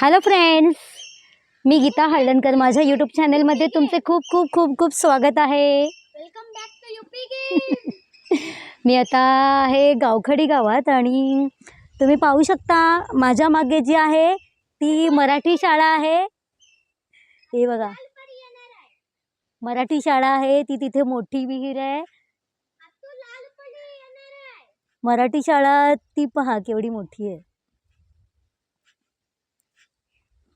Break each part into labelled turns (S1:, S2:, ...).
S1: Hello friends मी गीता हळदणकर. माझ्या YouTube चॅनलमध्ये तुमचे खूप खूप खूप खूप स्वागत आहे.
S2: वेलकम बॅक टू युपी
S1: मी आता आहे गावखडी गावात आणि तुम्ही पाहू शकता माझ्या मागे जी आहे ती मराठी शाळा आहे. हे बघा. मराठी शाळा आहे ती तिथे मोठी विहीर आहे. मराठी शाळा ती पहा केवढी मोठी आहे.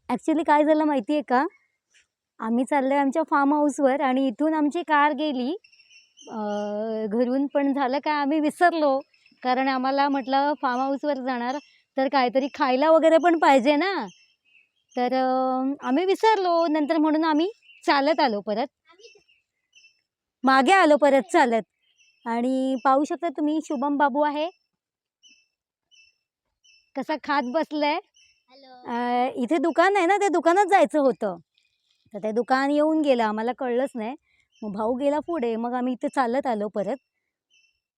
S1: ॲक्च्युली काय झालं माहिती आहे का? आम्ही चाललो आहे आमच्या फार्म हाऊसवर आणि इथून आमची कार गेली. घरून पण झालं काय आम्ही विसरलो. कारण आम्हाला म्हटलं फार्म हाऊसवर जाणार तर काहीतरी खायला वगैरे पण पाहिजे ना. तर आम्ही विसरलो. नंतर म्हणून आम्ही चालत आलो परत. मागे आलो परत चालत. आणि पाहू शकता तुम्ही शुभम बाबू आहे. कसा खात बसलाय. इथे दुकान आहे ना त्या दुकानात जायचं होतं. तर ते दुकान येऊन गेलं आम्हाला कळलंच नाही. मग भाऊ गेला पुढे मग आम्ही इथे चालत आलो परत.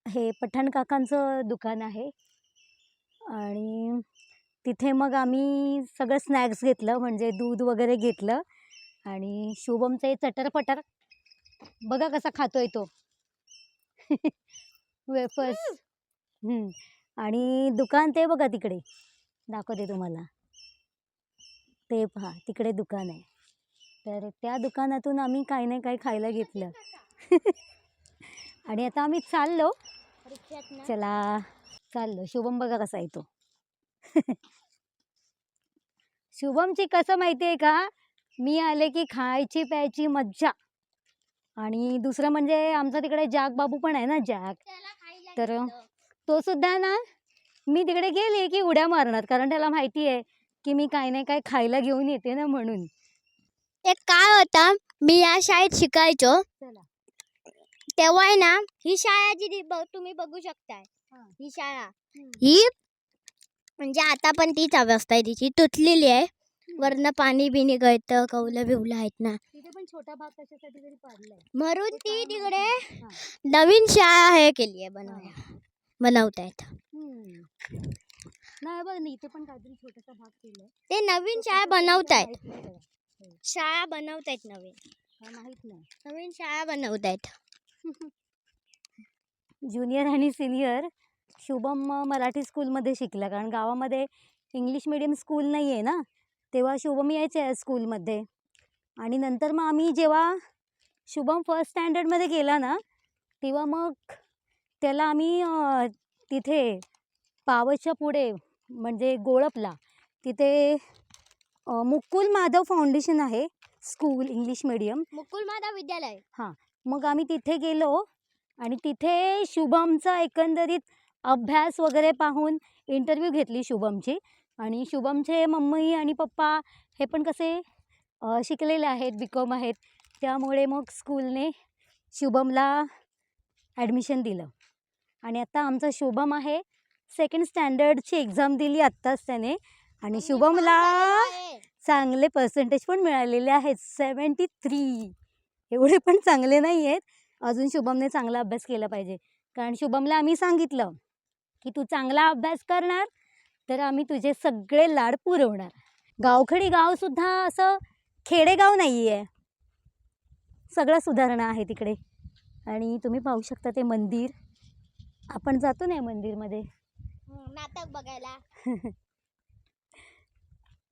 S1: हे पठाण काकांचं दुकान आहे. आणि तिथे मग आम्ही सगळं स्नॅक्स घेतलं म्हणजे दूध वगैरे घेतलं. आणि शुभमचं हे चटरपटर. बघा कसा खातोय तो. वेफर्स. आणि दुकान ते बघा तिकडे. दाखवते तुम्हाला. ते पहा तिकडे दुकान आहे. तर त्या दुकानातून आम्ही काही ना काही खायला घेतलं. आणि आता आम्ही चाललो. चला चाललो. शुभम बघा कसा आहे तो. शुभमची कसं माहिती आहे का? मी आले की खायची प्यायची मज्जा. आणि दुसरं म्हणजे आमचा तिकडे जाग बाबू पण आहे ना जाग तर तो सुद्धा ना मी तिकडे गेले की उड्या मारणार. कारण त्याला माहिती आहे की मी काही नाही काय खायला घेऊन येते ना म्हणून.
S2: एक काय होता मी या शाळेत शिकायचो.
S1: चला.
S2: तेव्हा आहे ना ही शाळा जी ती बघ- तुम्ही बघू शकताय
S1: हा.
S2: ही शाळा. ही म्हणजे आता पण तीच अवस्था आहे तिची तुटलेली आहे. वरनं पाणी बिनी गळतं कौलं बिवलं आहेत ना.
S1: तिथे पण छोटा भाग कशासाठी तरी पाडलाय.
S2: म्हणून ती तिकडे. नवीन शाळा हे केली आहे बनवाया बनवतायत
S1: हम्म. नाही बघ ना इथे पण काहीतरी छोटासा भाग केलाय.
S2: ते नवीन शाळा बनवतायत.
S1: माहीत नाही त्याला.
S2: शाळा बनवतायत नवीन.
S1: काय माहीत नाही.
S2: नवीन शाळा बनवतायत.
S1: ज्युनियर आणि सिनियर शुभम मराठी स्कूलमध्ये शिकला कारण गावामध्ये इंग्लिश मिडियम स्कूल नाही आहे ना तेव्हा शुभम यायचे आहे स्कूलमध्ये. आणि नंतर मग आम्ही जेव्हा शुभम फर्स्ट स्टँडर्डमध्ये गेला ना तेव्हा मग त्याला आम्ही तिथे पावसच्या पुढे म्हणजे गोळपला. तिथे मुकुल माधव फाउंडेशन आहे school English medium.
S2: Mukul Mata Vidyalaya.
S1: मग आम्ही तिथे गेलो आणि तिथे शुभमचा एकंदरीत अभ्यास वगैरे पाहून इंटरव्ह्यू घेतली शुभमची. आणि शुभमचे मम्मी आणि पप्पा हे पण कसे शिकलेले आहेत बी कॉम आहेत. त्यामुळे मग स्कूलने शुभमला ॲडमिशन दिलं. आणि आता आमचा शुभम आहे सेकंड स्टँडर्डची एक्झाम दिली आत्ताच त्याने. आणि शुभमला चांगले पर्सेंटेज पण मिळालेले आहेत. सेवन्टी थ्री एवढे पण चांगले नाही आहेत अजून शुभमने चांगला अभ्यास केला पाहिजे. कारण शुभमला आम्ही सांगितलं की तू चांगला अभ्यास करणार तर आम्ही तुझे सगळे लाड पुरवणार. गावखडी गावसुद्धा असं खेडेगाव नाही आहे सगळं सुधारणा आहे तिकडे आणि तुम्ही पाहू शकता ते मंदिर. आपण जातो ना मंदिरमध्ये?
S2: हम्म, नाटक बघायला.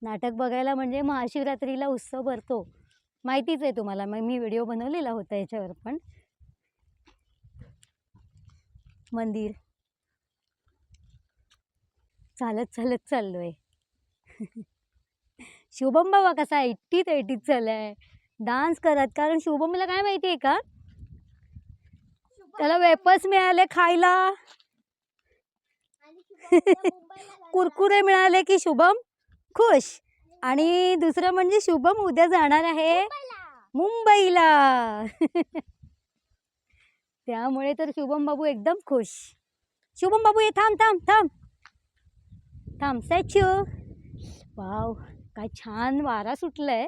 S1: नाटक बघायला म्हणजे महाशिवरात्रीला उत्सव भरतो. माहितीच आहे तुम्हाला मग मी व्हिडिओ बनवलेला होता याच्यावर पण. मंदिर. चालत चालत चाललो आहे शुभम बाबा कसा एट्टीत एटीत चाललाय. डान्स करत कारण शुभमला काय माहिती आहे का त्याला वेपर्स मिळाले खायला. कुरकुरे मिळाले की शुभम खुश. आणि दुसरं म्हणजे शुभम उद्या जाणार आहे मुंबईला. त्यामुळे तर शुभम बाबू एकदम खुश. शुभम बाबू ये थांब थांब थांब. थांब स्टॅच्यू वाव काय छान वारा सुटलाय.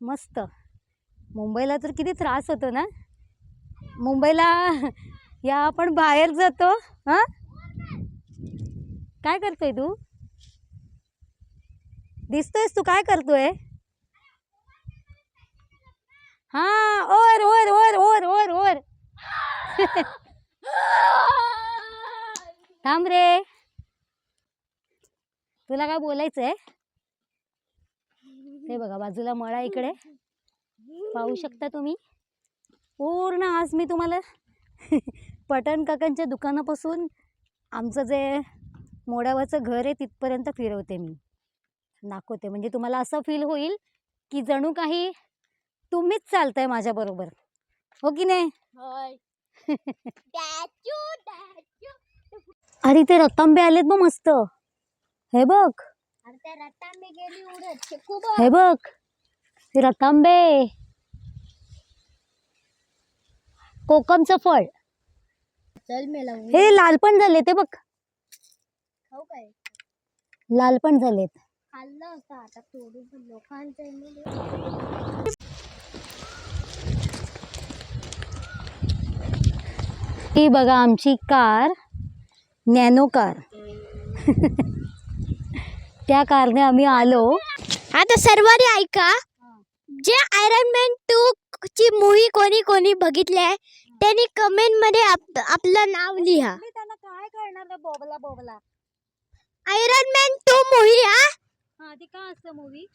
S1: मस्त. मुंबईला तर किती त्रास होतो ना? मुंबईला या आपण बाहेर जातो हां? काय करतोय तू? दिसतोयस तू काय करतोय? हा ओर ओर ओर ओर ओर ओर. थांब रे. तुला काय बोलायचंय? ते बघा बाजूला मळा इकडे. पाहू शकता तुम्ही? पूर्ण आज मी तुम्हाला पटण काकांच्या दुकानापासून आमचं जे मोडावरचं घर आहे तिथपर्यंत फिरवते मी. दाखवते. म्हणजे तुम्हाला असं फील होईल की जणू काही तुम्हीच चालताय माझ्याबरोबर हो की नाही? अरे ते रतांबे आलेत बघ मस्त. हे बघ. हे बघ. हे रतांबे. कोकमचं फळ. हे लाल पण झाले ते बघ.
S2: खाऊ काय?
S1: लाल पण झालेत.
S2: खाल्लं असतं आता थोडं पण लोकांचं आहे ना.
S1: ही बघा आमची कार नॅनो कार. त्या कारने आम्ही आलो.
S2: आता सर्वांनी ऐका जे आयरन मॅन टू ची मूवी कोणी कोणी बघितली आहे त्यांनी कमेंटमध्ये आप- आपलं नाव लिहा.
S1: त्यांना काय करणार बोबला बोबला?
S2: आयरन मॅन टू मूवी हा?
S1: हा ती का असतं मूवी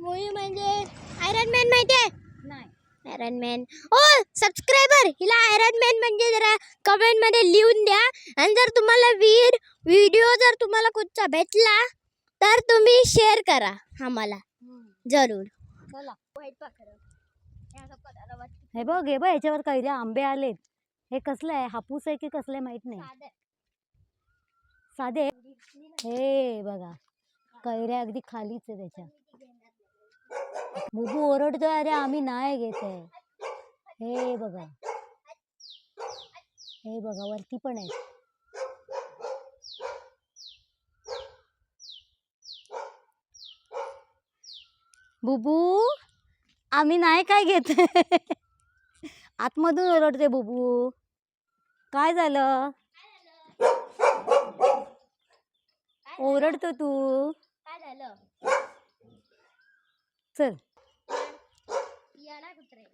S2: मूवी म्हणजे आयरन मॅन माहिती आहे?
S1: नाही.
S2: आयरन मॅन ओ सबस्क्रायबर हिला आयरन मॅन म्हणजे जरा कमेंटमध्ये लिहून द्या. आणि जर तुम्हाला वीर व्हिडिओ जर तुम्हाला कुठचा भेटला तर तुम्ही शेअर करा आम्हाला. जरूर.
S1: चला. हे बघ हे बघ याच्यावर कैऱ्या आंबे आलेत. हे कसलं आहे? हापूस आहे की कसलं आहे माहीत नाही. साधे हे बघा कैऱ्या अगदी खालीच आहे त्याच्या. बुबू ओरडतोय अरे आम्ही नाही घेत आहे. हे बघा. हे बघा वरती पण आहे. बुबू आम्ही नाही काय घेत आतमधून ओरडते बुबू. काय झालं? ओरडतो तू.
S2: काय झालं?
S1: चल.
S2: याला कुत्रे.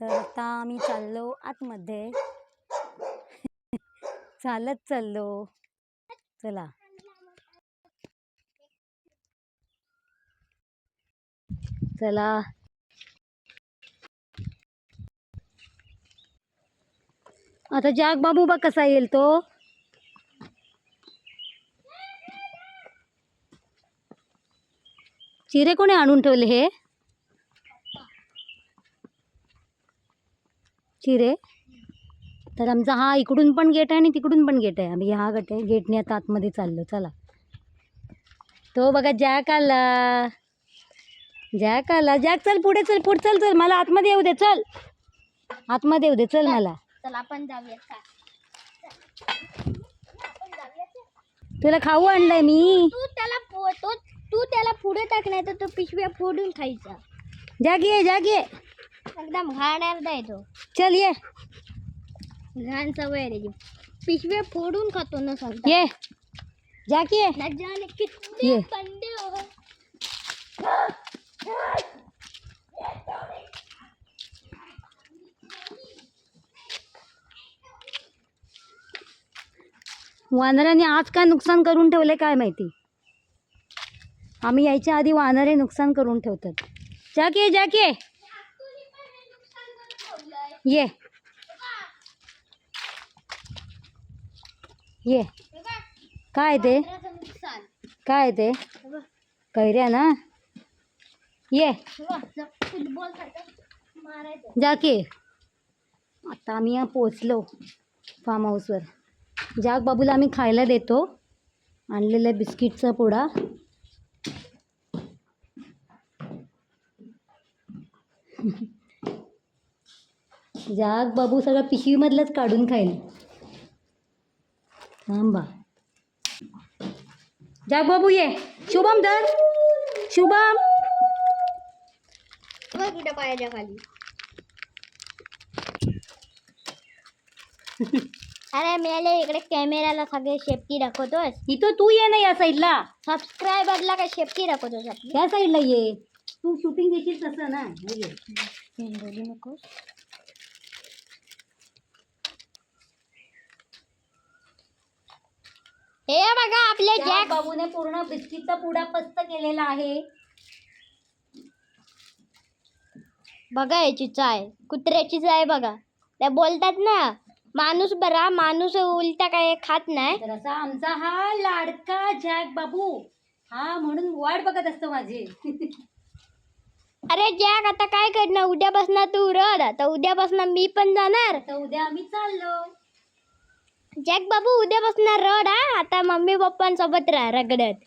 S1: तर आता आम्ही चाललो आतमध्ये. चालत चाललो. चला. चला. आता जाग बाबू बा कसा येईल तो. चिरे कोणी आणून ठेवले हे? चिरे? तर आमचा हा इकडून पण गेट आहे आणि तिकडून पण गेट आहे. आम्ही हा गट आहे. गेटने आता आतमध्ये चाललो. चला. तो बघा जॅक आला. जॅक आला. जॅक चल पुढे चल पुढे चल चल. मला आतमध्ये येऊ दे. चल. आतमध्ये येऊ दे. चल मला.
S2: चल आपण जाऊया. का
S1: तुला खाऊ आणलंय मी.
S2: तू त्याला तो त्याला पुढे टाक नाही तर तो पिशव्या फोडून खायचा.
S1: जॅक ये
S2: एकदम घाण अर्धा आहे तो.
S1: चल ये.
S2: घाण सवय आहे त्याची पिशव्या फोडून खातो ना सांगता.
S1: ये. जॅक ये
S2: न जाने
S1: ये.
S2: बंदे हो
S1: वानराने आज काय नुकसान करून ठेवले काय माहिती? आम्ही यायच्या आधी वानरे नुकसान करून ठेवतात. जॅक ये जॅक. ये. ये. ये काय ते? काय ते? कैऱ्या ना? ये. जाके. आता आम्ही या पोचलो फार्म हाऊसवर जाग बाबूला आम्ही खायला देतो. आणलेला बिस्किटचा पोडा. जाग बाबू सगळं पिशवीमधलंच काढून खाईल. थांबा जाग बाबू ये. शुभम धर. शुभम.
S2: कुठं पायाच्या खाली. अरे मिळाले इकडे कॅमेराला सगळे सेफ्टी दाखवतोस.
S1: इथं तू ये ना या साईडला
S2: सबस्क्रायबरला काय सेफ्टी दाखवतोस आपली?
S1: या साईडला ये. तू शूटिंग घेशील तसं ना हे घे.
S2: बोलू नकोस. हे बघा आपले
S1: त्या
S2: जॅक
S1: बाबूने पूर्ण बिस्किटचा पुडा पस्त केलेला आहे.
S2: बघा याची चाय कुत्र्याची चाय बघा. त्या बोलतात ना माणूस बरा माणूस उलटा काय खात नाही.
S1: तर असा आमचा हा लाडका जॅक बाबू. हा म्हणून वाट बघत असतो माझी.
S2: अरे जॅक आता काय करणार? उद्यापासून तू रड. आता उद्यापासून मी पण जाणार.
S1: तर उद्या आम्ही चाललो.
S2: जॅक बाबू उद्यापासून रड हा. आता मम्मी पप्पांसोबत राहा रगडत.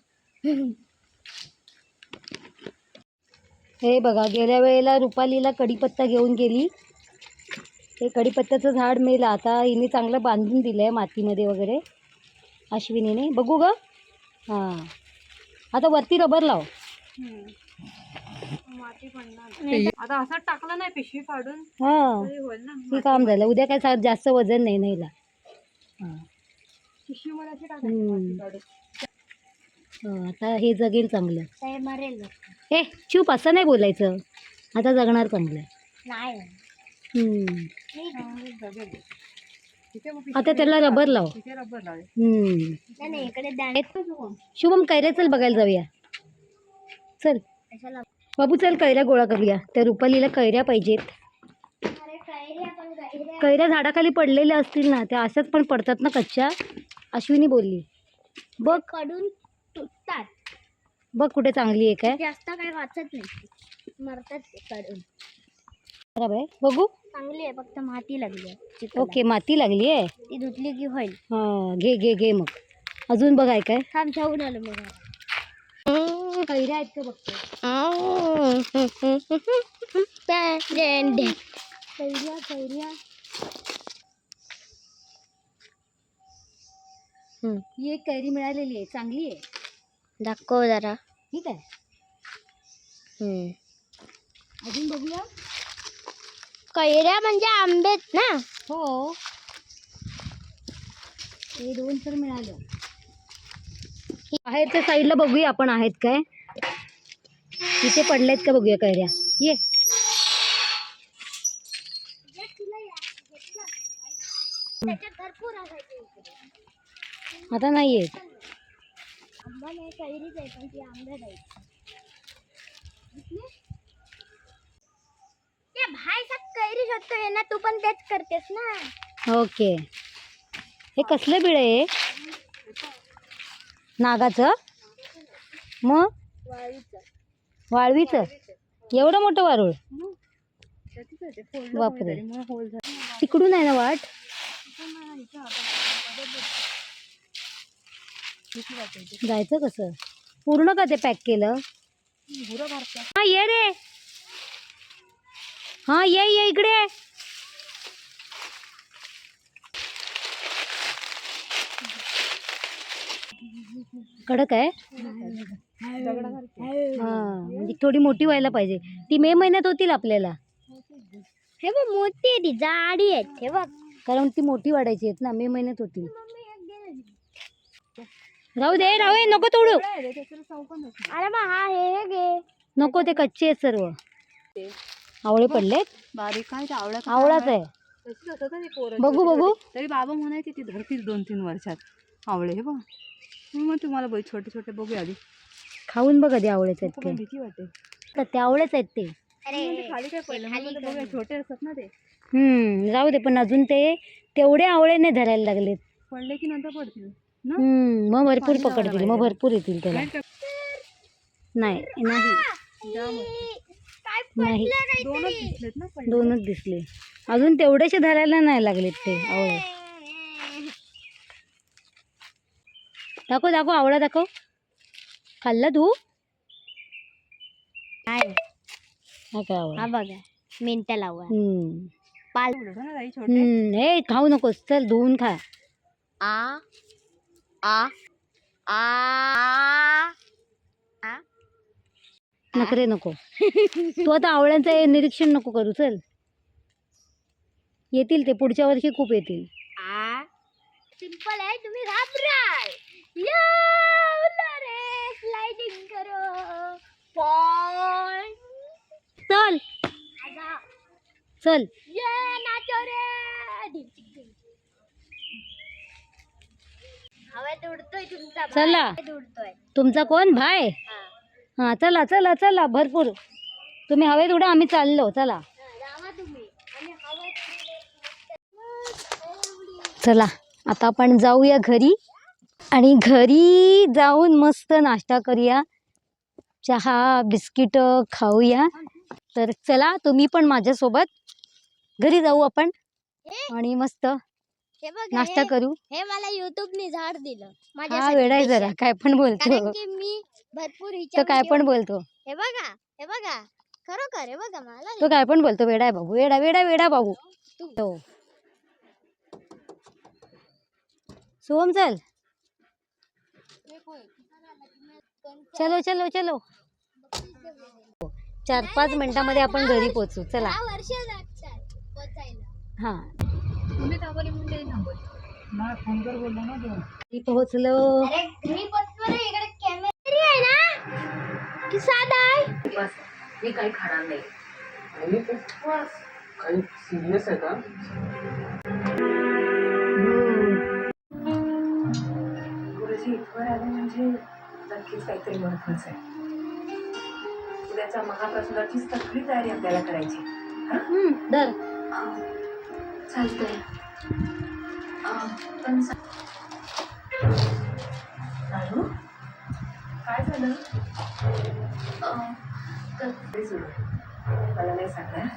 S1: हे बघा गेल्या वेळेला रुपालीला कढीपत्ता घेऊन गेली. ते कढीपत्त्याचं झाड मेलं. आता हिने चांगलं बांधून दिलं आहे मातीमध्ये वगैरे. अश्विनीने. बघू ग. हां. आता वरती रबर लाव.
S3: आता असं टाकलं नाही पिशवी काढून.
S1: हां.
S3: तरी होईल ना
S1: हे काम झालं. उद्या काय जास्त वजन नाही नाहीला आता हे जगेल चांगलं.
S2: मरेल.
S1: हे चूप. असं नाही बोलायचं. आता जगणार चांगलं. आता त्याला रबर लाव.
S3: तिथे रबर लावे.
S1: हम्म.
S2: नाही, नाही इकडे दाणे
S1: शुभम कैऱ्या चल बघायला जाऊया. चल. बाबू चल कैऱ्या गोळा करूया. त्या रुपालीला कैऱ्या पाहिजेत.
S2: अरे कैऱ्या पण कैऱ्या
S1: कैऱ्या झाडाखाली पडलेल्या असतील ना त्या अशाच पण पडतात ना कच्च्या? अश्विनी बोलली. बघ.
S2: कडून तुटतात.
S1: बघ कुठे चांगली आहे. काय
S2: जास्त काय वाचत नाही. मरतात ते कडून.
S1: खराब आहे. बघू.
S2: चांगली आहे फक्त माती लागली आहे.
S1: ओके माती लागली आहे?
S2: ती धुतली की होईल.
S1: हां घे घे घे मग. अजून बघाय काय
S2: थांब ठेवून आलो मग
S1: कैऱ्या आहेत का बघतो कैऱ्या कैऱ्या ही एक कैरी मिळालेली आहे चांगली आहे.
S2: दाखव जरा.
S1: ठीक आहे अजून बघूया
S2: कैऱ्या म्हणजे आंबेत ना
S1: हो हे दोन तर मिळालं. आहेत त्या साईडला बघूया आपण आहेत काय. तिथे पडलेत का बघूया कैऱ्या. ये. आता नाही येत
S2: आंबा नाही कैरीच आहे पण ती आंब्यात आहे ते भाईचा कैरी शकतो ना तू पण तेच करतेस ना.
S1: ओके. हे कसलं बिळ? आहे नागाचं? मग? वाळवीचं. एवढं मोठं वारुळ? बापरे. तिकडून आहे ना वाट? जायचं कसं? पूर्ण का ते पॅक केलं? हा ये रे. हा ये ये इकडे. कडक आहे. हा म्हणजे थोडी मोठी व्हायला पाहिजे. ती मे महिन्यात होतील आपल्याला.
S2: हे बघ मोठी आहे ती जाडी आहेत हे बघ.
S1: कारण ती मोठी वाढायची आहेत ना मे महिन्यात होतील. राहू दे राहू दे नको तोडू.
S2: अरे मग हा हे हे घे.
S1: नको ते कच्चे आहेत सर्व. आवळे पडलेत.
S3: बारीक काय आवळा
S1: आवळाच आहे. बघू बघू.
S3: तरी बाबा म्हणायचे ती धरतील दोन तीन वर्षात. आवळे हे बघ. मग तुम्हाला बघ छोटे छोटे बघूया आधी.
S1: खाऊन बघ कधी आवळेच आहेत ते.
S3: भीती वाटते.
S1: तर ते आवळेच आहेत ते.
S3: म्हणजे खाली काय पडलं?
S2: खाली
S3: मग ते बघूया छोटे असतात ना ते.
S1: हम्म जाऊ दे पण अजून ते तेवढे आवळे नाही धरायला लागलेत.
S3: पडले की नंतर पडतील ना?
S1: हम्म मग भरपूर पकडतील मग. भरपूर येतील त्याला.
S3: नाही का?
S1: नाही नाही.
S3: दोनच दिसलेत ना पहिले.
S1: दोनच दिसले. अजून तेवढेसे धरायला नाही लागलेत ते आवळे. दाखव दाखव आवळा दाखव. खाल्ला तू?
S2: आहे
S1: हा काय आवळा?
S2: हा बघा मिनटं लावा
S1: हम्म.
S2: पाल
S1: हम्म हे खाऊ नकोस चल धुवून खा.
S2: आ आ आ आ
S1: नखरे नको. तू आता आवळ्यांचं हे निरीक्षण नको करू चल. येतील ते पुढच्या वर्षी खूप येतील.
S2: आ. सिंपल आहे तुम्ही घाबराल या उला रे स्लाइडिंग करो पॉइंट
S1: चल
S2: आजा
S1: चल. चला. तुमचा कोण? भाय?
S2: हा.
S1: चला चला चला भरपूर. तुम्ही हवेत उडा आम्ही चाललो चला. चला आता आपण जाऊया घरी. आणि घरी जाऊन मस्त नाश्ता करूया. चहा बिस्किट खाऊया. तर चला तुम्ही पण माझ्यासोबत घरी जाऊ आपण
S2: हे?
S1: आणि मस्त
S2: हे बघ
S1: नाश्ता
S2: हे-
S1: करू.
S2: हे मला युट्यूबने झाड दिलं.
S1: हा
S2: माझ्यासाठी
S1: वेळ आहे जरा.
S2: special.
S1: काय पण बोलतो.
S2: की मी भरपूर
S1: तो काय पण बोलतो.
S2: हे बघा हे बघा. खरोखर हे बघा मला
S1: तो काय पण बोलतो. वेडा आहे बाबू वेडा वेडा वेडा बाबू.
S2: तू.
S1: हो. सोहम चल. चलो चलो चलो. चार पाच मिनिटामध्ये आपण घरी पोचू चला.
S2: दहा वर्ष लागतात
S1: हा.
S3: तुम्ही थांबवली. म्हणजे थांबवली
S1: घरी पोहोचलो.
S2: अरे घरी पोचतो रे. इकडे कॅमेरा आहे ना? की साधा आहे?
S3: बस मी काही खाणार नाही.
S4: आणि ते काही सिरियस आहे का?
S5: गुरुजी इथवर आले म्हणजे नक्कीच काहीतरी महत्वाचं आहे. उद्याच्या महाप्रसादाची सगळी तयारी आपल्याला करायची
S1: धर.
S5: चालतंय. पण रानू, काय झालं? तर मला नाही सांगणार.